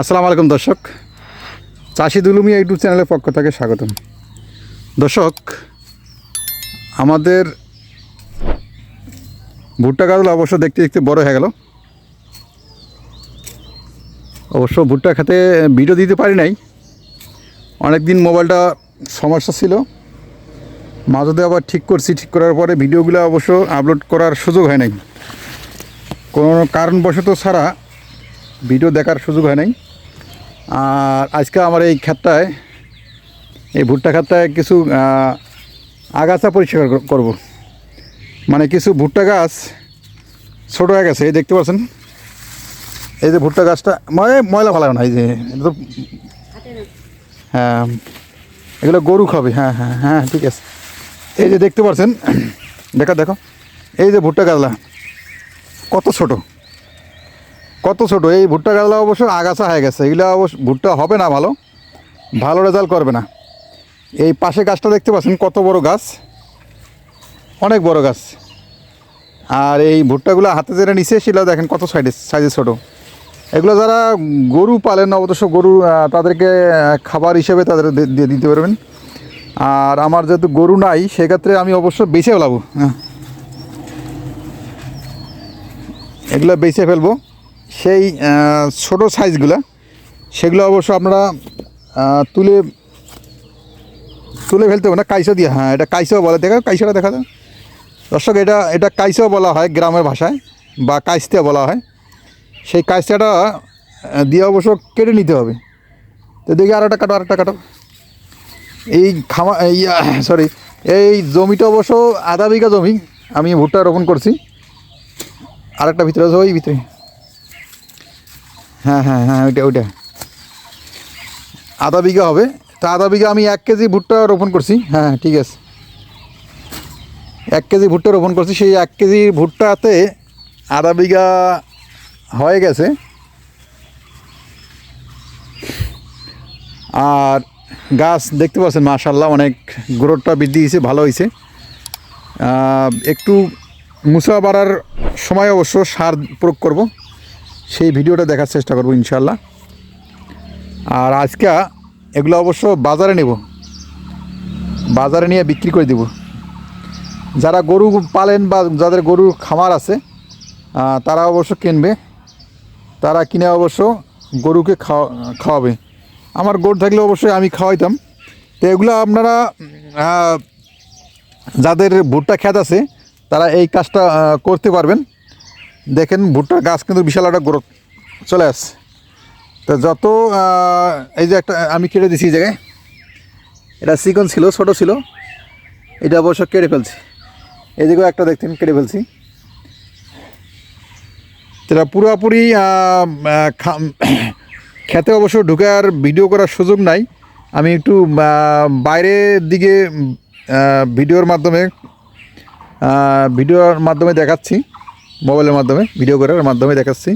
আসসালামু আলাইকুম দর্শক। চাষি দুলুমি ইউটিউব চ্যানেলের পক্ষ থেকে স্বাগতম। দর্শক, আমাদের ভুট্টা গাছগুলো অবশ্য দেখতে দেখতে বড় হয়ে গেল। অবশ্য ভুট্টা খেতে ভিডিও দিতে পারি নাই। অনেক দিন মোবাইলটা সমস্যা ছিল। মাঝতে আবার ঠিক করছি, ঠিক করার পরে ভিডিওগুলো অবশ্য আপলোড করার সুযোগ হয় নাই। কোনো কারণবশত ছাড়া ভিডিও দেখার সুযোগ হয় নাই। আর আজকে আমার এই ক্ষেতটায়, এই ভুট্টা ক্ষেতটায় কিছু আগাছা পরিষ্কার কর- করব। মানে কিছু ভুট্টা গাছ ছোট হয়ে গেছে, এই দেখতে পাচ্ছেন? এই যে ভুট্টা গাছটা মানে ময়লা ভালো না, এই যে, এটা তো হ্যাঁ এগুলো গরু খাবে হ্যাঁ হ্যাঁ হ্যাঁ ঠিক আছে। এই যে দেখতে পাচ্ছেন, দেখো দেখো, এই যে ভুট্টা গাছলা, কত ছোট। কত ছোট? এই ভুট্টা গাছলা অবশ্য আগাছা হয়ে গেছে। এগুলো অবশ্য ভুট্টা হবে না ভালো। ভালো রেজাল্ট করবে না। এই পাশে গাছটা দেখতে পাচ্ছেন, কত বড় গাছ। অনেক বড় গাছ। আর এই ভুট্টাগুলো হাতে যেটা নিচে সেগুলো দেখেন কত সাইডে সাইজে ছোট। এগুলো যারা গরু পালেন, অবশ্য গরু তাদেরকে খাবার হিসেবে তাদের দিয়ে দিতে পারবেন। আর আমার যেহেতু গরু নাই, সেক্ষেত্রে আমি অবশ্য বেছে ফেলাবো। হ্যাঁ। এগুলো বেছে ফেলব। সেই ছোটো সাইজগুলো সেগুলো অবশ্য আহ, তুলে তুলে ফেলতে হবে না কাইসো দিয়ে হ্যাঁ এটা কাইসো বলে। দেখা কাইসোটা দেখা যায় দর্শক এটা এটা কাইসো বলা হয় গ্রামের ভাষায় বা কাইস্তিয়া বলা হয়। সেই কাইস্তিয়াটা আহ, দিয়ে অবশ্য কেটে নিতে হবে। তো দেখি আর একটা কাটো আর একটা কাটো। এই খামা ইয়া সরি এই জমিটা অবশ্য আধা বিঘা জমি আমি ভুট্টা রোপণ করছি। আরেকটা ভিতরে ওই ভিতরে। হ্যাঁ হ্যাঁ হ্যাঁ ওইটা ওইটা। আধা বিঘা হবে। তা আধা বিঘা আমি এক কেজি ভুট্টা রোপণ করছি। হ্যাঁ হ্যাঁ, ঠিক আছে। এক কেজি ভুট্টা রোপণ করছি। সেই এক কেজি ভুট্টাতে আধা বিঘা হয়ে গেছে। আর গাছ দেখতে পাচ্ছেন মাশাল্লাহ অনেক গ্রোথটা বৃদ্ধি হয়েছে ভালো হয়েছে। একটু মুসা বাড়ার সময় অবশ্য সার প্রয়োগ করব। সেই ভিডিওটা দেখার চেষ্টা করব ইনশাল্লাহ। আর আজকে এগুলো অবশ্য বাজারে নেব। বাজারে নিয়ে বিক্রি করে দেব। যারা গরু পালেন বা যাদের গরুর খামার আছে তারা অবশ্য কিনবে। তারা কিনে অবশ্য গরুকে খাওয়া, খাওয়াবে। আমার গরু থাকলে অবশ্যই আমি খাওয়াইতাম। তো এগুলো আপনারা যাদের ভুট্টা খ্যাত আছে, তারা এই কাজটা করতে পারবেন। দেখেন ভুট্টার গাছ কিন্তু বিশাল একটা গ্রোথ চলে আসছে। তো যত এই যে একটা, আমি কেটে দিছি এই জায়গায়। এটা চিকন ছিল, ছোট ছিল। এটা অবশ্য কেটে ফেলছি। এই দিকেও একটা দেখতেন কেটে ফেলছি। এটা পুরোপুরি খেতে অবশ্য ঢুকে আর ভিডিও করার সুযোগ নাই। আমি একটু বাইরের দিকে ভিডিওর মাধ্যমে ভিডিওর মাধ্যমে দেখাচ্ছি। মোবাইলের মাধ্যমে, ভিডিও করার মাধ্যমে দেখাচ্ছি।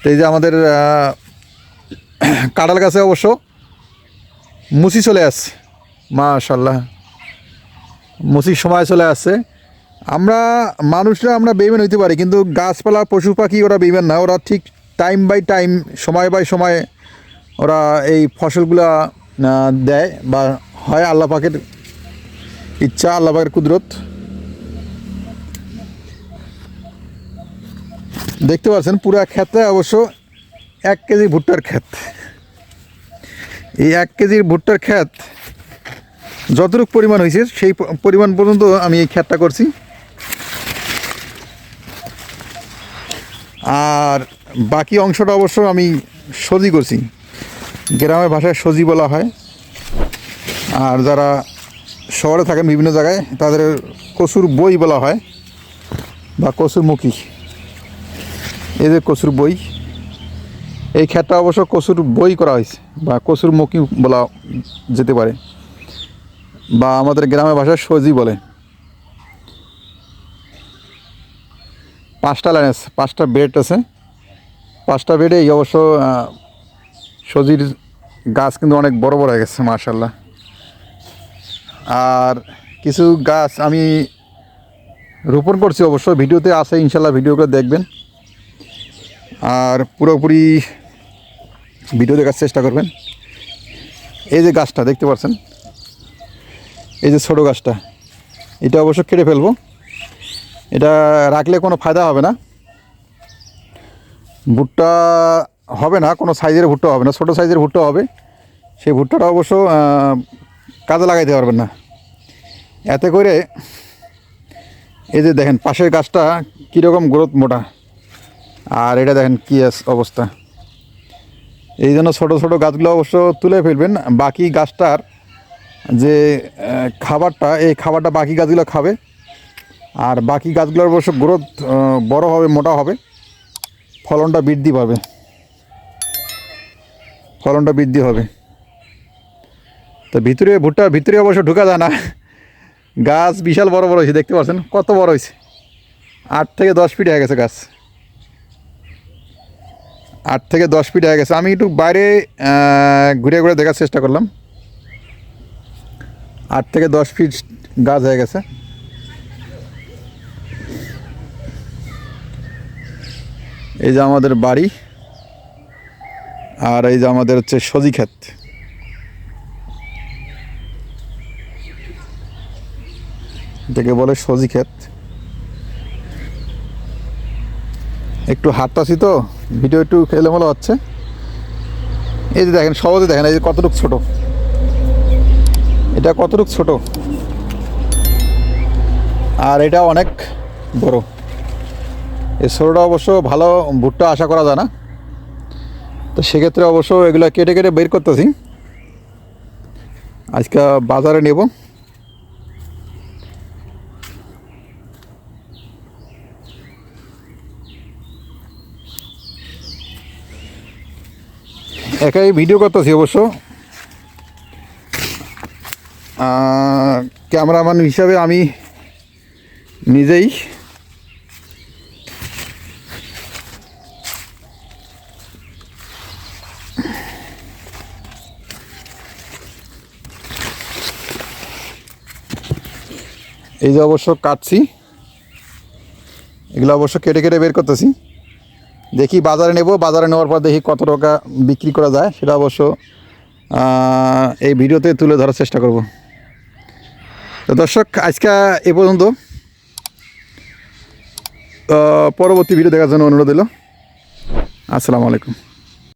তো এই যে আমাদের কাঁঠাল গাছে অবশ্য মুসি চলে আসছে। মাশাল্লাহ মুসির সময় চলে আসছে। আমরা, মানুষরা আমরা বেইমান হইতে পারি, কিন্তু গাছপালা পশু পাখি ওরা বেইমান না। ওরা ঠিক টাইম বাই টাইম সময় বাই সময় ওরা এই ফসলগুলা দেয় বা হয় আল্লাহ পাকের ইচ্ছা, আল্লাহ পাকের কুদরত। দেখতে পাচ্ছেন, পুরা ক্ষেতে অবশ্য এক কেজি ভুট্টার ক্ষেত। এই এক কেজির ভুট্টার ক্ষেত যতটুকু পরিমাণ হয়েছে, সেই পরিমাণ পর্যন্ত আমি এই ক্ষেতটা করছি। আর বাকি অংশটা অবশ্য আমি সজি করছি। গ্রামের ভাষায় সজি বলা হয়। আর যারা শহরে থাকেন বিভিন্ন জায়গায়, তাদের কচুর বই বলা হয় বা কচুর মুখী। এই যে কচুর বই, এই ক্ষেতটা অবশ্য কচুর বই করা হয়েছে, বা কচুর মুখী বলা যেতে পারে, বা আমাদের গ্রামের ভাষায় সজি বলে। পাঁচটা লাইন আছে, পাঁচটা বেড আছে। পাঁচটা বেডে এই অবশ্য সজির গাছ কিন্তু অনেক বড় বড় হয়ে গেছে মার্শাল্লাহ আর কিছু গাছ আমি রোপণ করছি অবশ্য, ভিডিওতে আছে ইনশাল্লাহ ভিডিওগুলো দেখবেন। আর পুরোপুরি ভিডিও দেখার চেষ্টা করবেন। এই যে গাছটা, দেখতে পাচ্ছেন? এই যে ছোটো গাছটা, এটা অবশ্য কেটে ফেলব। এটা রাখলে কোনো ফায়দা হবে না। ভুট্টা হবে না, কোনো সাইজের ভুট্টা হবে না। ছোটো সাইজের ভুট্টা হবে। সেই ভুট্টাটা অবশ্য কাজে লাগাইতে পারবেন না। এতে করে এই যে দেখেন, পাশের গাছটা কীরকম গ্রোথ মোটা। আর এটা দেখেন কী অবস্থা। এই জন্য ছোটো ছোটো গাছগুলো অবশ্য তুলে ফেলবেন। বাকি গাছটার যে খাবারটা, এই খাবারটা বাকি গাছগুলো খাবে। আর বাকি গাছগুলোর অবশ্য গ্রোথ বড় হবে, মোটা হবে। ফলনটা বৃদ্ধি পাবে। ফলনটা বৃদ্ধি হবে। তো ভিতরে ভুট্টার ভিতরে অবশ্য ঢুকা যায় না। গাছ বিশাল বড় বড় হয়েছে, দেখতে পাচ্ছেন? কত বড় হয়েছে? আট থেকে দশ ফিট হয়ে গেছে গাছ। আট থেকে দশ ফিট হয়ে গেছে। আমি একটু বাইরে ঘুরে ঘুরে দেখার চেষ্টা করলাম। আট থেকে দশ ফিট গাছ হয়ে গেছে। এই যে আমাদের বাড়ি আর এই যে আমাদের হচ্ছে সজি ক্ষেত। এটাকে বলে সজি ক্ষেত। একটু হাঁটতাছি তো, ভিডিও একটু এলোমেলো হচ্ছে। এই যে দেখেন, সহজে দেখেন, এই যে কতটুকু ছোট। এটা কতটুকু ছোট? আর এটা অনেক বড়। এই ছোটোটা অবশ্য ভালো ভুট্টা আশা করা যায় না। তো সেক্ষেত্রে অবশ্য এগুলো কেটে কেটে বের করতেছি। আজকে বাজারে নেব। একাই ভিডিও করতেছি অবশ্য। ক্যামেরাম্যান হিসাবে আমি নিজেই এই যে অবশ্য কাটছি, এগুলো অবশ্য কেটে কেটে বের করতেছি। দেখি বাজারে নেব। বাজারে নেওয়ার পর দেখি কত টাকা বিক্রি করা যায়, সেটা অবশ্য এই ভিডিওতে তুলে ধরার চেষ্টা করব। তো দর্শক, আজকে এ পর্যন্ত পরবর্তী ভিডিও দেখার জন্য অনুরোধ দিল আসসালামু আলাইকুম।